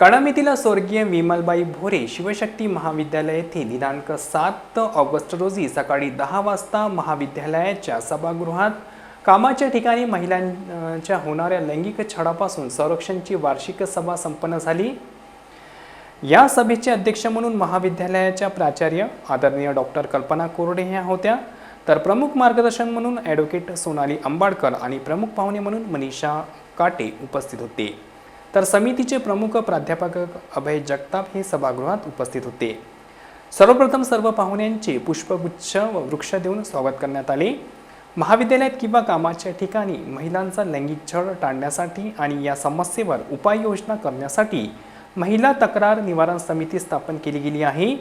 कळमेतील स्वर्गीय विमलबाई भोरे शिवशक्ती महाविद्यालय येथे दिनांक सात ऑगस्ट रोजी सकाळी दहा वाजता महाविद्यालयाच्या सभागृहात कामाच्या ठिकाणी महिलांच्या होणाऱ्या लैंगिक छळापासून संरक्षणची वार्षिक सभा संपन्न झाली. या सभेचे अध्यक्ष म्हणून महाविद्यालयाच्या प्राचार्य आदरणीय डॉक्टर कल्पना कोरडे ह्या होत्या. तर प्रमुख मार्गदर्शन म्हणून ॲडव्होकेट सोनाली आंबाडकर आणि प्रमुख पाहुणे म्हणून मनीषा काटे उपस्थित होते. तर समितीचे प्रमुख प्राध्यापक अभय जगताप हे सभागृहात उपस्थित होते. सर्वप्रथम सर्व पाहुण्यांचे पुष्पगुच्छ व वृक्ष देऊन स्वागत करण्यात आले. महाविद्यालयात किंवा कामाच्या ठिकाणी महिलांचा लैंगिक छळ टाळण्यासाठी आणि या समस्येवर उपाययोजना करण्यासाठी महिला तक्रार निवारण समिती स्थापन केली गेली आहे.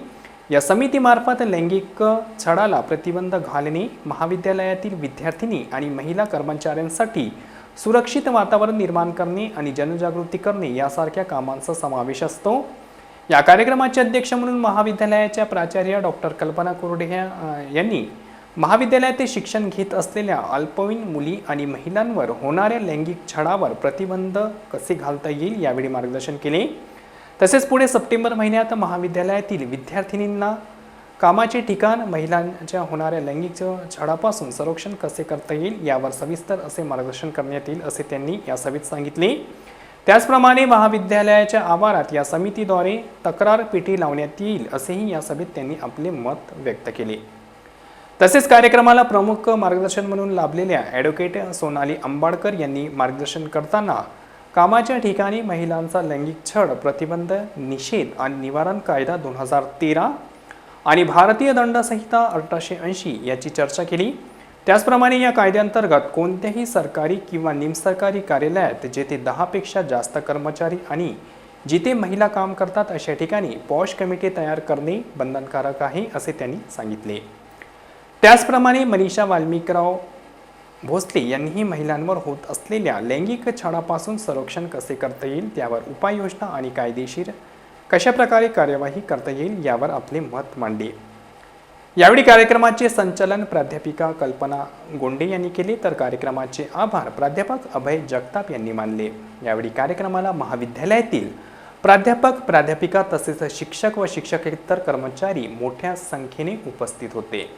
या समितीमार्फत लैंगिक छळाला प्रतिबंध घालणे महाविद्यालयातील विद्यार्थिनी आणि महिला कर्मचाऱ्यांसाठी सुरक्षित वातावरण निर्माण करणे आणि जनजागृती करणे यासारख्या कामांचा समावेश असतो. या कार्यक्रमाचे अध्यक्ष म्हणून महाविद्यालयाच्या प्राचार्य डॉक्टर कल्पना कोरडे यांनी महाविद्यालयात शिक्षण घेत असलेल्या अल्पवयीन मुली आणि महिलांवर होणाऱ्या लैंगिक छळावर प्रतिबंध कसे घालता येईल यावेळी मार्गदर्शन केले. तसेच पुढे सप्टेंबर महिन्यात महाविद्यालयातील विद्यार्थिनींना कामाचे ठिकाण महिलांच्या होणाऱ्या लैंगिक छळापासून संरक्षण कसे करता येईल यावर सविस्तर असे मार्गदर्शन करण्यात येईल असे त्यांनी या सभेत सांगितले. त्याचप्रमाणे महाविद्यालयाच्या आवारात या समितीद्वारे तक्रार पेटी लावण्यात येईल असेही या सभेत त्यांनी आपले मत व्यक्त केले. तसेच कार्यक्रमाला प्रमुख मार्गदर्शन म्हणून लाभलेल्या ॲडव्होकेट सोनाली आंबाडकर यांनी मार्गदर्शन करताना कामाच्या ठिकाणी महिलांचा लैंगिक छळ प्रतिबंध निषेध आणि निवारण कायदा दोन हजार तेरा आणि भारतीय दंडसंहिता अठराशे ऐंशी याची चर्चा केली. त्याचप्रमाणे या कायद्यांतर्गत कोणत्याही सरकारी किंवा निमसरकारी कार्यालयात जेथे दहापेक्षा जास्त कर्मचारी आणि जिथे महिला काम करतात अशा ठिकाणी पॉश कमिटी तयार करणे बंधनकारक आहे असे त्यांनी सांगितले. त्याचप्रमाणे मनीषा वाल्मिकराव भोसले यांनीही महिलांवर होत असलेल्या लैंगिक छळापासून संरक्षण कसे करता येईल त्यावर उपाययोजना आणि कायदेशीर कशा प्रकारे कार्यवाही करता येईल यावर आपले मत मांडले. यावेळी कार्यक्रमाचे संचालन प्राध्यापिका कल्पना गोंडे यांनी केले. तर कार्यक्रमाचे आभार प्राध्यापक अभय जगताप यांनी मानले. यावेळी कार्यक्रमाला महाविद्यालयातील प्राध्यापक प्राध्यापिका तसेच शिक्षक व शिक्षकेतर कर्मचारी मोठ्या संख्येने उपस्थित होते.